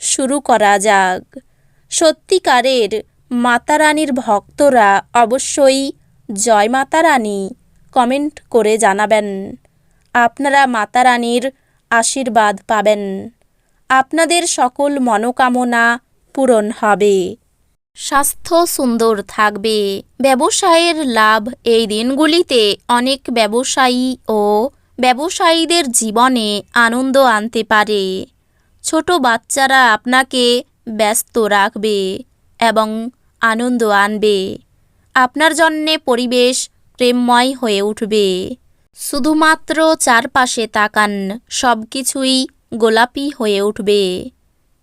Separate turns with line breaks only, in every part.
শুরু করা যাক। সত্যিকারের মাতারানীর ভক্তরা অবশ্যই জয় মাতারানী কমেন্ট করে জানাবেন। আপনারা মাতারানীর আশীর্বাদ পাবেন। আপনাদের সকল মনোকামনা পূরণ হবে। স্বাস্থ্য সুন্দর থাকবে। ব্যবসায়ের লাভ এই দিনগুলিতে অনেক ব্যবসায়ী ও ব্যবসায়ীদের জীবনে আনন্দ আনতে পারে। ছোট বাচ্চারা আপনাকে ব্যস্ত রাখবে এবং আনন্দ আনবে। আপনার জন্যে পরিবেশ প্রেমময় হয়ে উঠবে। শুধুমাত্র চারপাশে তাকান সব কিছুই গোলাপি হয়ে উঠবে।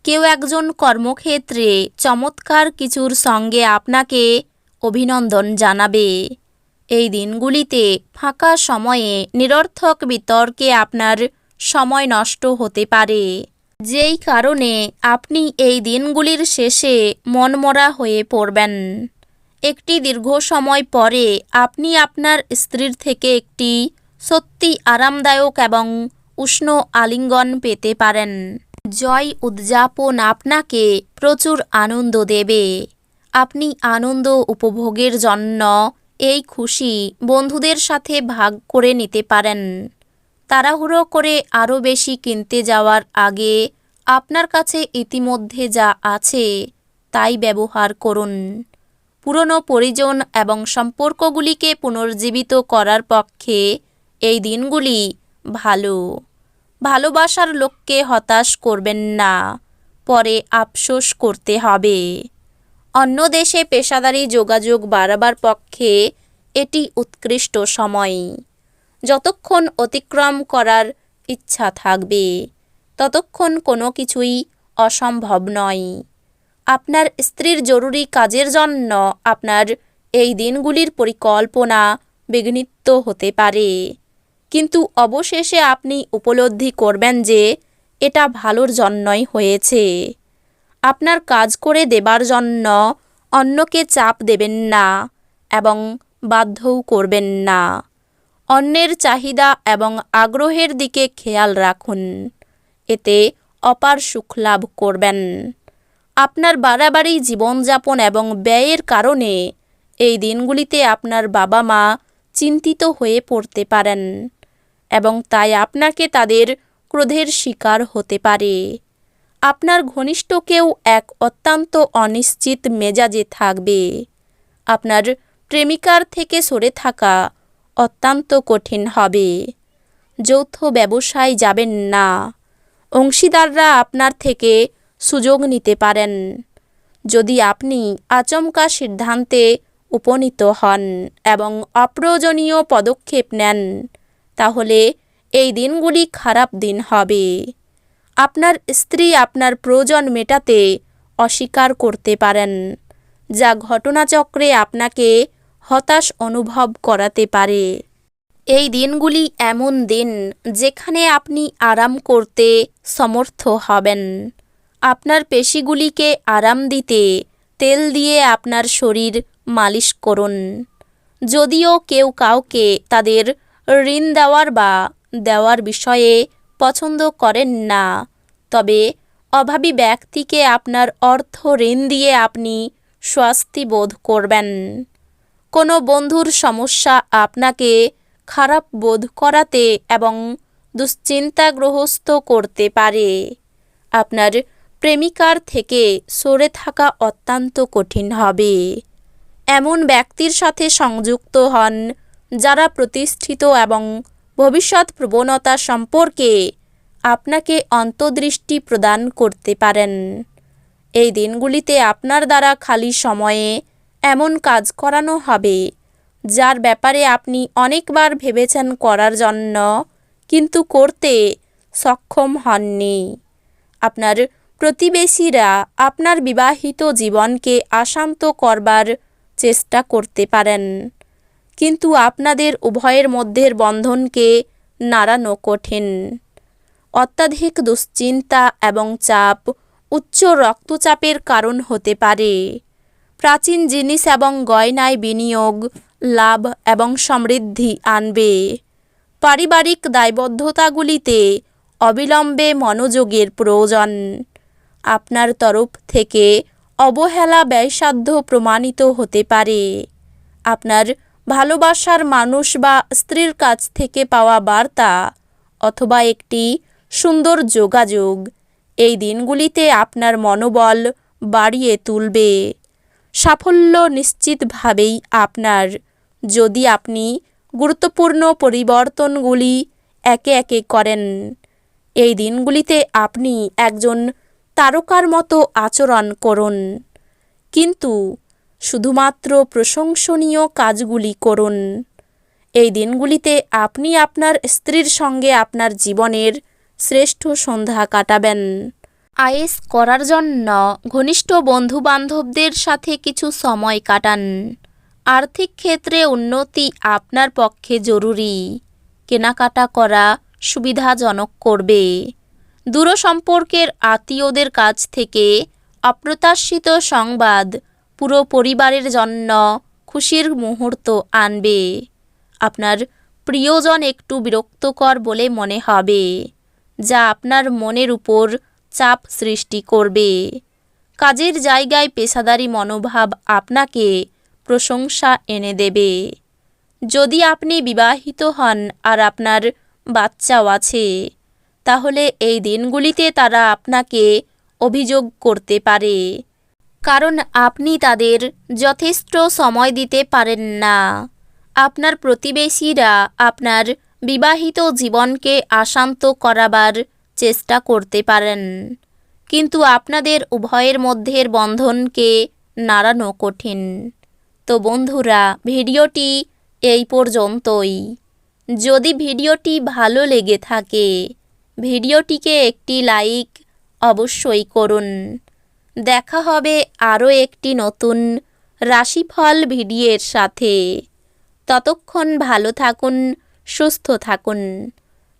কেউ একজন কর্মক্ষেত্রে চমৎকার কিছুর সঙ্গে আপনাকে অভিনন্দন জানাবে। এই দিনগুলিতে ফাঁকা সময়ে নিরর্থক বিতর্কে আপনার সময় নষ্ট হতে পারে। যেই কারণে আপনি এই দিনগুলির শেষে মনমরা হয়ে পড়বেন। একটি দীর্ঘ সময় পরে আপনি আপনার স্ত্রীর থেকে একটি সত্যি আরামদায়ক এবং উষ্ণ আলিঙ্গন পেতে পারেন। জয় উদযাপন আপনাকে প্রচুর আনন্দ দেবে। আপনি আনন্দ উপভোগের জন্য এই খুশি বন্ধুদের সাথে ভাগ করে নিতে পারেন। তাড়াহুড়ো করে আরও বেশি কিনতে যাওয়ার আগে আপনার কাছে ইতিমধ্যে যা আছে তাই ব্যবহার করুন। পুরনো পরিজন এবং সম্পর্কগুলিকে পুনর্জীবিত করার পক্ষে এই দিনগুলি ভালো। ভালোবাসার লোককে হতাশ করবেন না, পরে আফসোস করতে হবে। অন্য দেশে পেশাদারি যোগাযোগ বাড়াবার পক্ষে এটি উৎকৃষ্ট সময়। যতক্ষণ অতিক্রম করার ইচ্ছা থাকবে, ততক্ষণ কোনো কিছুই অসম্ভব নয়। আপনার স্ত্রীর জরুরি কাজের জন্য আপনার এই দিনগুলির পরিকল্পনা বিঘ্নিত হতে পারে। কিন্তু অবশেষে আপনি উপলব্ধি করবেন যে এটা ভালোর জন্যই হয়েছে। আপনার কাজ করে দেবার জন্য অন্যকে চাপ দেবেন না এবং বাধ্যও করবেন না। অন্যের চাহিদা এবং আগ্রহের দিকে খেয়াল রাখুন। এতে অপার সুখ লাভ করবেন। আপনার বাড়াবাড়ি, জীবনযাপন এবং ব্যয়ের কারণে এই দিনগুলিতে আপনার বাবা মা চিন্তিত হয়ে পড়তে পারেন এবং তাই আপনাকে তাদের ক্রোধের শিকার হতে পারে। আপনার ঘনিষ্ঠ কেউ এক অত্যন্ত অনিশ্চিত মেজাজে থাকবে। আপনার প্রেমিকার থেকে সরে থাকা অত্যন্ত কঠিন হবে। যৌথ ব্যবসায় যাবেন না। অংশীদাররা আপনার থেকে সুযোগ নিতে পারেন। যদি আপনি আচমকা সিদ্ধান্তে উপনীত হন এবং অপ্রয়োজনীয় পদক্ষেপ নেন, তাহলে এই দিনগুলি খারাপ দিন হবে। আপনার স্ত্রী আপনার প্রয়োজন মেটাতে অস্বীকার করতে পারেন। যা ঘটনাচক্রে আপনাকে হতাশ অনুভব করাতে পারে। এই দিনগুলি এমন দিন যেখানে আপনি আরাম করতে সমর্থ হবেন। আপনার পেশিগুলিকে আরাম দিতে তেল দিয়ে আপনার শরীর মালিশ করুন। যদিও কেউ কাউকে তাদের ঋণ দেওয়ার বা দেওয়ার বিষয়ে পছন্দ করেন না, তবে অভাবী ব্যক্তিকে আপনার অর্থ ঋণ দিয়ে আপনি স্বস্তি বোধ করবেন। কোনো বন্ধুর সমস্যা আপনাকে খারাপ বোধ করাতে এবং দুশ্চিন্তাগ্রস্ত করতে পারে। আপনার প্রেমিকার থেকে সরে থাকা অত্যন্ত কঠিন হবে। এমন ব্যক্তির সাথে সংযুক্ত হন যারা প্রতিষ্ঠিত এবং ভবিষ্যৎ প্রবণতা সম্পর্কে আপনাকে অন্তর্দৃষ্টি প্রদান করতে পারেন। এই দিনগুলিতে আপনার দ্বারা খালি সময়ে এমন কাজ করানো হবে, যার ব্যাপারে আপনি অনেকবার ভেবেছেন করার জন্য, কিন্তু করতে সক্ষম হননি। আপনার প্রতিবেশীরা আপনার বিবাহিত জীবনকে আশান্ত করবার চেষ্টা করতে পারেন, কিন্তু আপনাদের উভয়ের মধ্যের বন্ধনকে নাড়ানো কঠিন। অত্যাধিক দুশ্চিন্তা এবং চাপ, উচ্চ রক্তচাপের কারণ হতে পারে। প্রাচীন জিনিস এবং গয়নায় বিনিয়োগ, লাভ এবং সমৃদ্ধি আনবে। পারিবারিক দায়বদ্ধতাগুলিতে অবিলম্বে মনোযোগের প্রয়োজন। আপনার তরফ থেকে অবহেলা ব্যয়সাধ্য প্রমাণিত হতে পারে। আপনার ভালোবাসার মানুষ বা স্ত্রীর কাছ থেকে পাওয়া বার্তা অথবা একটি সুন্দর যোগাযোগ এই দিনগুলিতে আপনার মনোবল বাড়িয়ে তুলবে। সাফল্য নিশ্চিতভাবেই আপনার। যদি আপনি গুরুত্বপূর্ণ পরিবর্তনগুলি একে একে করেন, এই দিনগুলিতে আপনি একজন তারকার মতো আচরণ করুন। কিন্তু শুধুমাত্র প্রশংসনীয় কাজগুলি করুন। এই দিনগুলিতে আপনি আপনার স্ত্রীর সঙ্গে আপনার জীবনের শ্রেষ্ঠ সন্ধ্যা কাটাবেন। আয়েস করার জন্য ঘনিষ্ঠ বন্ধুবান্ধবদের সাথে কিছু সময় কাটান। আর্থিক ক্ষেত্রে উন্নতি আপনার পক্ষে জরুরি। কেনাকাটা করা সুবিধাজনক করবে। দূরসম্পর্কের আত্মীয়দের কাছ থেকে অপ্রত্যাশিত সংবাদ পুরো পরিবারের জন্য খুশির মুহূর্ত আনবে। আপনার প্রিয়জন একটু বিরক্তকর বলে মনে হবে, যা আপনার মনের উপর চাপ সৃষ্টি করবে। কাজের জায়গায় পেশাদারি মনোভাব আপনাকে প্রশংসা এনে দেবে। যদি আপনি বিবাহিত হন আর আপনার বাচ্চাও আছে, তাহলে এই দিনগুলিতে তারা আপনাকে অভিযোগ করতে পারে। কারণ আপনি তাদের যথেষ্ট সময় দিতে পারেন না। আপনার প্রতিবেশীরা আপনার বিবাহিত জীবনকে আশান্ত করাবার চেষ্টা করতে পারেন। কিন্তু আপনাদের উভয়ের মধ্যের বন্ধনকে নাড়ানো কঠিন। তো বন্ধুরা, ভিডিওটি এই পর্যন্তই। যদি ভিডিওটি ভালো লেগে থাকে, ভিডিওটিকে একটি লাইক অবশ্যই করুন। দেখা হবে আরও একটি নতুন রাশিফল ভিডিওর সাথে। ততক্ষণ ভালো থাকুন, সুস্থ থাকুন।